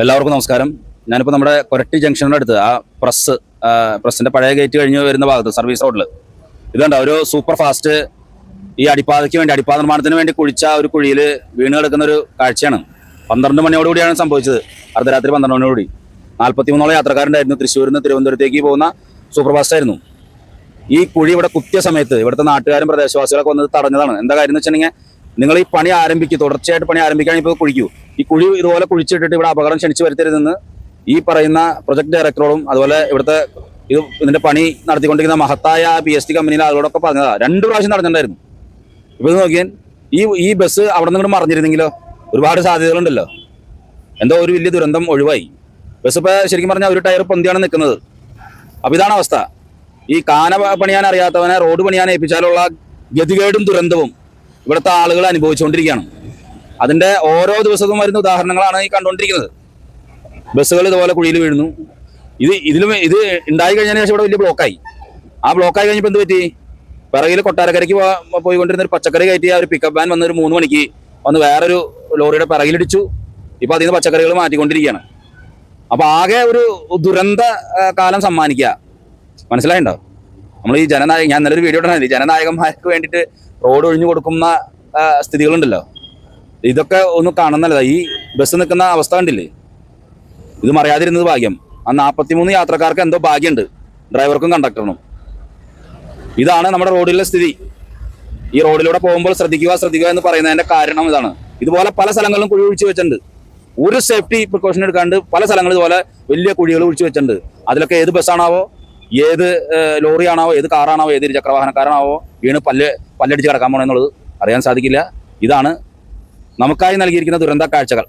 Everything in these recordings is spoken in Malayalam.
എല്ലാവർക്കും നമസ്കാരം. ഞാനിപ്പോൾ നമ്മുടെ കൊരട്ടി ജംഗ്ഷനിന്റെ അടുത്ത് ആ പ്രസ് പ്രസിന്റെ പഴയ ഗേറ്റ് കഴിഞ്ഞ് വരുന്ന ഭാഗത്ത് സർവീസ് റോഡിൽ ഇതുണ്ട് ഒരു സൂപ്പർ ഫാസ്റ്റ് ഈ അടിപ്പാതയ്ക്ക് വേണ്ടി അടിപ്പാത നിർമ്മാണത്തിന് വേണ്ടി കുഴിച്ച ഒരു കുഴിയിൽ വീണ് കിടക്കുന്ന ഒരു കാഴ്ചയാണ്. പന്ത്രണ്ട് മണിയോടുകൂടിയാണ് സംഭവിച്ചത്. അർദ്ധരാത്രി പന്ത്രണ്ട് മണിയോടുകൂടി നാൽപ്പത്തിമൂന്നോളം യാത്രക്കാരുണ്ടായിരുന്നു. തൃശ്ശൂരിൽ നിന്ന് തിരുവനന്തപുരത്തേക്ക് പോകുന്ന സൂപ്പർ ഫാസ്റ്റ് ആയിരുന്നു. ഈ കുഴി ഇവിടെ കുത്തിയ സമയത്ത് ഇവിടുത്തെ നാട്ടുകാരും പ്രദേശവാസികളൊക്കെ വന്നത് തടഞ്ഞതാണ്. എന്താ കാര്യം എന്ന് വെച്ചിട്ടുണ്ടെങ്കിൽ നിങ്ങൾ ഈ പണി ആരംഭിക്കും തുടർച്ചയായിട്ട് പണി ആരംഭിക്കുകയാണെങ്കിൽ ഇപ്പോൾ കുഴിക്കൂ. ഈ കുഴി ഇതുപോലെ കുഴിച്ചിട്ടിട്ട് ഇവിടെ അപകടം ക്ഷണിച്ചു വരുത്തരുതെന്ന് ഈ പറയുന്ന പ്രൊജക്ട് ഡയറക്ടറോടും അതുപോലെ ഇവിടുത്തെ ഇത് ഇതിന്റെ പണി നടത്തിക്കൊണ്ടിരിക്കുന്ന മഹത്തായ പി എസ് ടി കമ്പനിയിലെ ആളുകളോടൊക്കെ പറഞ്ഞതാ. രണ്ടു പ്രാവശ്യം നടന്നിട്ടുണ്ടായിരുന്നു. ഇപ്പൊ നോക്കിയാൽ ഈ ഈ ബസ് അവിടെ നിന്ന് മറിഞ്ഞിരുന്നെങ്കിലോ ഒരുപാട് സാധ്യതകളുണ്ടല്ലോ. എന്തോ ഒരു വലിയ ദുരന്തം ഒഴിവായി. ബസ് ഇപ്പൊ ശരിക്കും പറഞ്ഞാൽ ഒരു ടയർ പൊന്തിയാണ് നിൽക്കുന്നത്. അപ്പൊ ഇതാണ് അവസ്ഥ. ഈ കാന പണിയാൻ അറിയാത്തവനെ റോഡ് പണിയാൻ ഏൽപ്പിച്ചാലുള്ള ഗതികേടും ദുരന്തവും ഇവിടുത്തെ ആളുകൾ അനുഭവിച്ചുകൊണ്ടിരിക്കുകയാണ്. അതിന്റെ ഓരോ ദിവസവും വരുന്ന ഉദാഹരണങ്ങളാണ് ഈ കണ്ടുകൊണ്ടിരിക്കുന്നത്. ബസ്സുകൾ ഇതുപോലെ കുഴിയിൽ വീഴുന്നു. ഇത് ഇതിലും ഇത് ഉണ്ടായി കഴിഞ്ഞതിന് ശേഷം ഇവിടെ വലിയ ബ്ലോക്കായി ആ ബ്ലോക്കായി കഴിഞ്ഞപ്പോൾ എന്ത് പറ്റി? പിറകിൽ കൊട്ടാരക്കരയ്ക്ക് പോയിക്കൊണ്ടിരുന്ന ഒരു പച്ചക്കറി കയറ്റി ആ ഒരു പിക്കപ്പ് വാൻ വന്ന് ഒരു മൂന്ന് മണിക്ക് വന്ന് വേറൊരു ലോറിയുടെ പിറകിലിടിച്ചു. ഇപ്പൊ അതിൽ നിന്ന് പച്ചക്കറികൾ മാറ്റിക്കൊണ്ടിരിക്കുകയാണ്. അപ്പോൾ ആകെ ഒരു ദുരന്ത കാലം സമ്മാനിക്കുക മനസ്സിലായിണ്ടോ? നമ്മൾ ഈ ജനനായക ഞാൻ നല്ലൊരു വീഡിയോ ഇടണേ ജനനായകന്മാർക്ക് വേണ്ടിയിട്ട് റോഡ് ഒഴിഞ്ഞു കൊടുക്കുന്ന സ്ഥിതികളുണ്ടല്ലോ. ഇതൊക്കെ ഒന്ന് കാണുന്നല്ലതാ. ഈ ബസ് നിൽക്കുന്ന അവസ്ഥ കണ്ടില്ലേ? ഇത് മറിയാതിരുന്നത് ഭാഗ്യം. ആ നാൽപ്പത്തിമൂന്ന് യാത്രക്കാർക്ക് എന്തോ ഭാഗ്യമുണ്ട് ഡ്രൈവർക്കും കണ്ടക്ടറിനും. ഇതാണ് നമ്മുടെ റോഡിലെ സ്ഥിതി. ഈ റോഡിലൂടെ പോകുമ്പോൾ ശ്രദ്ധിക്കുക ശ്രദ്ധിക്കുക എന്ന് പറയുന്നതിന്റെ കാരണം ഇതാണ്. ഇതുപോലെ പല സ്ഥലങ്ങളിലും കുഴി ഒഴിച്ചു വെച്ചിട്ടുണ്ട്. ഒരു സേഫ്റ്റി പ്രിക്കോഷൻ എടുക്കാണ്ട് പല സ്ഥലങ്ങളും ഇതുപോലെ വലിയ കുഴികൾ ഒഴിച്ചു വെച്ചിട്ടുണ്ട്. അതിലൊക്കെ ഏത് ബസ്സാണാവോ ഏത് ലോറിയാണാവോ ഏത് കാറാണാവോ ഏത് ഇരുചക്രവാഹനക്കാരനാവോ വീണ് പല്ല് പല്ലടിച്ച് കിടക്കാൻ പോകണമെന്നുള്ളത് അറിയാൻ സാധിക്കില്ല. ഇതാണ് നമുക്കായി നൽകിയിരിക്കുന്ന ദുരന്ത കാഴ്ചകൾ.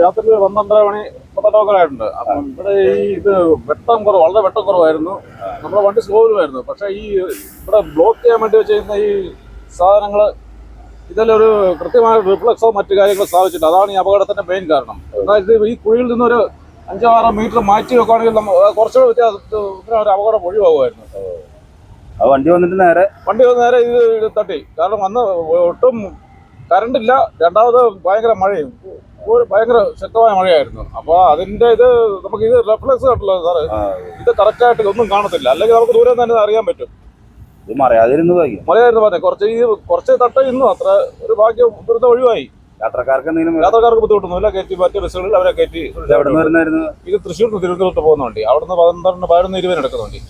രാത്രി പന്ത്രണ്ടര മണി പന്ത്രണ്ടൊക്കെ ആയിട്ടുണ്ട് അപ്പം ഇവിടെ ഈ ഇത് വെട്ടം കുറവ് വളരെ വെട്ടം കുറവായിരുന്നു. നമ്മുടെ വണ്ടി സ്ലോയിലുമായിരുന്നു പക്ഷേ ഈ ഇവിടെ ബ്ലോക്ക് ചെയ്യാൻ വേണ്ടി വെച്ചിരുന്ന ഈ സാധനങ്ങൾ ഇതിലൊരു കൃത്യമായ റിഫ്ലക്സോ മറ്റു കാര്യങ്ങളോ സ്ഥാപിച്ചിട്ട് അതാണ് ഈ അപകടത്തിന്റെ മെയിൻ കാരണം. അതായത് ഈ കുഴിയിൽ നിന്നൊരു അഞ്ചോ ആറോ മീറ്റർ മാറ്റി വെക്കുകയാണെങ്കിൽ കുറച്ചുകൂടെ വ്യത്യാസത്തിൽ ഒരു അപകടം ഒഴിവാകുമായിരുന്നു. വണ്ടി വന്നിട്ട് നേരെ വണ്ടി വന്ന് നേരെ ഇത് ഇത് തട്ടി. കാരണം അന്ന് ഒട്ടും കറണ്ട് ഇല്ല രണ്ടാമത് ഭയങ്കര മഴയും. ഒരു ഭയങ്കര ശക്തമായ മഴയായിരുന്നു. അപ്പൊ അതിന്റെ ഇത് നമുക്ക് ഇത് റെഫ്ലക്സ് ആയിട്ടുള്ളത് സാറ് ഇത് കറക്റ്റ് ആയിട്ട് ഒന്നും കാണത്തില്ല. അല്ലെങ്കിൽ നമുക്ക് ദൂരം തന്നെ അറിയാൻ പറ്റും. മഴയായിരുന്നു പറഞ്ഞത് കുറച്ച് ഈ കുറച്ച് തട്ട ഇന്നു അത്ര ഒരു ഭാഗ്യം ദുരിതം ഒഴിവായി. യാത്രക്കാർക്ക് എന്തെങ്കിലും യാത്രക്കാർക്ക് ബുദ്ധിമുട്ടൊന്നുമില്ല. കയറ്റി മറ്റു ബസ്സുകളിൽ അവരെ കയറ്റി ഇത് തൃശ്ശൂർ തിരുവനന്തപുരത്ത് പോകുന്ന വണ്ടി. അവിടുന്ന് പന്ത്രണ്ട് പതിനൊന്ന് ഇരുപതിന് എടുക്കുന്ന വണ്ടി.